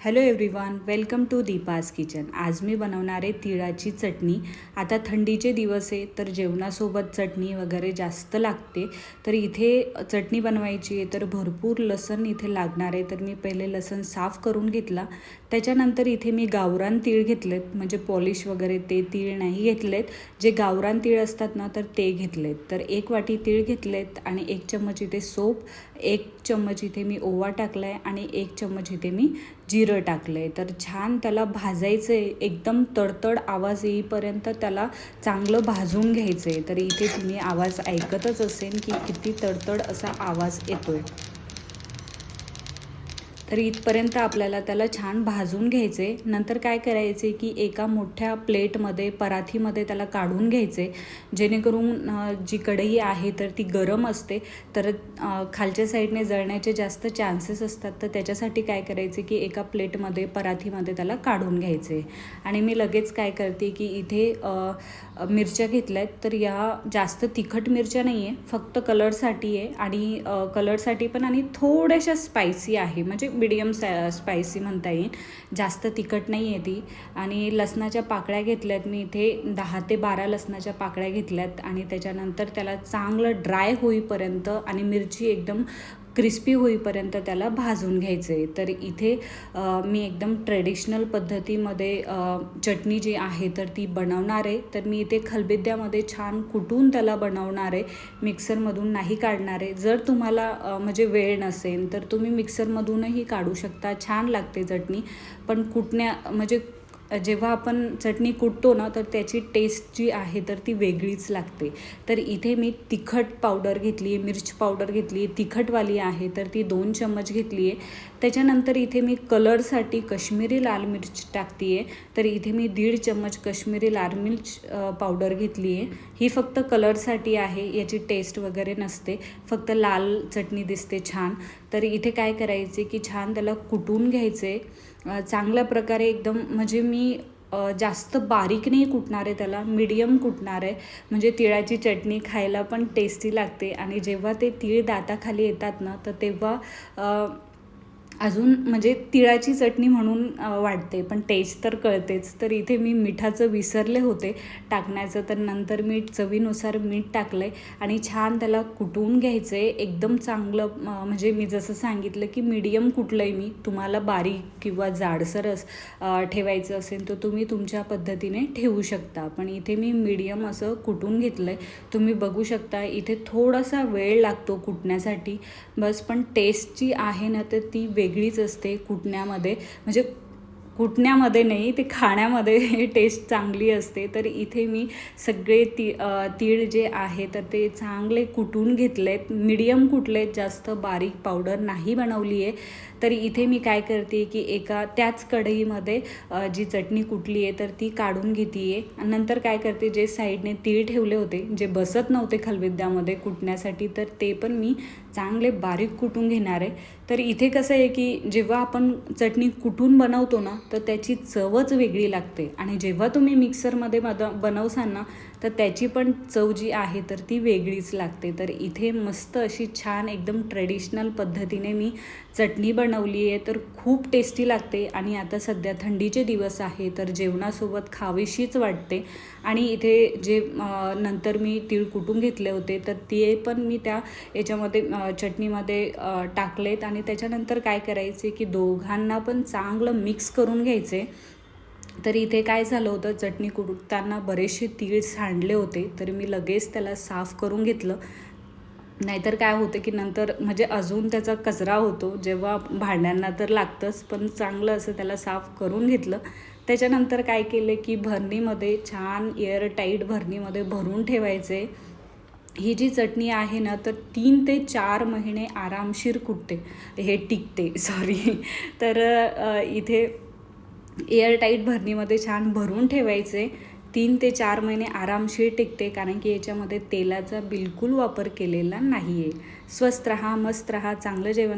Hello everyone welcome to Deepa's kitchen आज मी बनवणार आहे तिळाची चटणी. आता थंडीचे दिवस आहे तर जेवणासोबत चटणी वगैरे जास्त लागते. तर इथे चटणी बनवायची आहे तर भरपूर लसण इथे लागणार आहे. तर मी पहिले लसण साफ करून घेतला. त्याच्यानंतर इथे मी गावरान तीळ घेतलेत म्हणजे पॉलिश वगैरे ते तीळ नाही घेतलेत. जे गावरान तीळ असतात ना तर ते घेतलेत. तर एक वाटी तीळ घेतलेत आणि एक चम्मच इथे सोप एक चम्मच इथे मी ओवा टाकला आहे आणि एक चम्मच इथे मी जिरं टाकलं आहे तर छान त्याला भाजायचं आहे एकदम तडतड आवाज येईपर्यंत त्याला चांगलं भाजून घ्यायचं आहे तर इथे तुम्ही आवाज ऐकतच असेल की किती तडतड असा आवाज येतो आहे तर इथपर्यंत आपल्याला त्याला छान भाजून घ्यायचे. नंतर काय करायचे की एका मोठ्या प्लेटमध्ये पराठीमध्ये त्याला काढून घ्यायचे. जेणेकरून जी कढई आहे तर ती गरम असते. तर खालच्या साईडने जळण्याचे जास्त चान्सेस असतात. तर त्याच्यासाठी काय करायचे की एका प्लेटमध्ये पराठीमध्ये त्याला काढून घ्यायचे. आणि मी लगेच काय करते की इथे मिरच्या घेतल्या आहेत तर या जास्त तिखट मिरच्या नाही आहे फक्त कलरसाठी आहे. आणि कलरसाठी पण आणि थोड्याशा स्पायसी आहे. म्हणजे मिडियम स्पायसी म्हणता येईल. जास्त तिखट नाही आहे ती. आणि लसणाच्या पाकळ्या घेतल्यात. मी इथे दहा ते बारा लसणाच्या पाकळ्या घेतल्यात. आणि त्याच्यानंतर त्याला चांगलं ड्राय होईपर्यंत आणि मिरची एकदम क्रिस्पी होईपर्यंत त्याला भाजून घ्यायचं. आहे तर इथे मी एकदम ट्रेडिशनल पद्धतीमध्ये चटणी जी आहे तर ती बनवणार आहे. तर मी इथे खलबिद्यामध्ये छान कुटून त्याला बनवणार आहे. मिक्सरमधून नाही काढणार आहे. जर तुम्हाला म्हणजे वेळ नसेल तर तुम्ही मिक्सरमधूनही काढू शकता. छान लागते चटणी. पण कुटण्या म्हणजे जेव्हा आपण चटणी कुटतो ना तर त्याची टेस्ट जी आहे तर ती वेगळीच लागते. तर इथे मी तिखट पावडर घेतली आहे मिर्च पावडर घेतली आहे तिखटवाली आहे तर ती दोन चम्मच घेतली आहे त्याच्यानंतर इथे मी कलरसाठी कश्मीरी लाल मिरच टाकते आहे तर इथे मी दीड चम्मच कश्मीरी लाल मिर्च पावडर घेतली आहे ही फक्त कलरसाठी आहे याची टेस्ट वगैरे नसते. फक्त लाल चटणी दिसते छान. तर इथे काय करायचे की छान त्याला कुटून घ्यायचे. चांगल्या प्रकारे एकदम म्हणजे मी जास्त बारीक नाही कुटणार आहे त्याला मीडियम कुटणार आहे. म्हणजे तिळाची चटणी खायला पण टेस्टी लागते. आणि जेव्हा ते तीळ दाताखाली येतात ना तर तेव्हा अजून म्हणजे तिळाची चटणी म्हणून वाटते पण टेस्ट तर कळतेच. तर इथे मी मिठाचं विसरले होते. टाकण्याचं तर नंतर मी चवीनुसार मीठ टाकलं आहे आणि छान त्याला कुटून घ्यायचं आहे एकदम चांगलं म्हणजे मी जसं सांगितलं की मीडियम कुठलं आहे मी. तुम्हाला बारीक किंवा जाडसरच ठेवायचं असेल तर तुम्ही तुमच्या पद्धतीने ठेवू शकता. पण इथे मी मीडियम असं कुटून घेतलं आहे तुम्ही बघू शकता इथे थोडासा वेळ लागतो कुटण्यासाठी. बस पण टेस्ट जी आहे ना तर ती वेग वेगळीच असते कुटण्यामध्ये म्हणजे कुटण्यामध्ये नाही ते खाण्यामध्ये टेस्ट चांगली असते. तर इथे मी सगळे ती तीळ जे आहे तर ते चांगले कुटून घेतलेत. मीडियम कुटलेत जास्त बारीक पावडर नाही बनवली आहे तर इथे मी काय करते की एका त्याच कढईमध्ये जी चटणी कुटली आहे तर ती काढून घेते आहे नंतर काय करते जे साईडने तीळ ठेवले होते जे बसत नव्हते खलविद्यामध्ये कुटण्यासाठी तर ते पण मी चांगले बारीक कुटून घेणार. आहे तर इथे कसं आहे की जेव्हा आपण चटणी कुटून बनवतो ना तर त्याची चवच वेगळी लागते. आणि जेव्हा तुम्ही मिक्सरमध्ये बद बनवसाल ना तर त्याची पण चव जी आहे तर ती वेगळीच लागते. तर इथे मस्त अशी छान एकदम ट्रेडिशनल पद्धतीने मी चटणी बनवली आहे तर खूप टेस्टी लागते. आणि आता सध्या थंडीचे दिवस आहे तर जेवणासोबत खावीशीच वाटते. आणि इथे जे नंतर मी तीळ कुटून घेतले होते तर ते पण मी त्या याच्यामध्ये चटणीमध्ये टाकलेत. आणि त्याच्यानंतर काय करायचे की दोघांना पण चांगलं मिक्स करून घ्यायचे. तर इथे काय झालं होतं चटणी कुटताना बरेचसे तीळ सांडले होते तर मी लगेच त्याला साफ करून घेतलं. नाहीतर काय होतं की नंतर म्हणजे अजून त्याचा कचरा होतो जेव्हा भांड्यांना तर लागतंच पण चांगलं असं त्याला साफ करून घेतलं. त्याच्यानंतर काय केलं की भरणीमध्ये छान एअर टाईट भरणीमध्ये भरून ठेवायचे. ही जी चटणी आहे ना तर तीन ते चार महिने आरामशीर कुटते. हे टिकते सॉरी तर इथे एअरटाईट भरणीमध्ये छान भरून ठेवायचे. तीन ते चार महिने आरामशीर टिकते कारण की याच्यामध्ये तेलाचा बिलकुल वापर केलेला नाही आहे स्वस्त रहा मस्त रहा चांगलं जेवण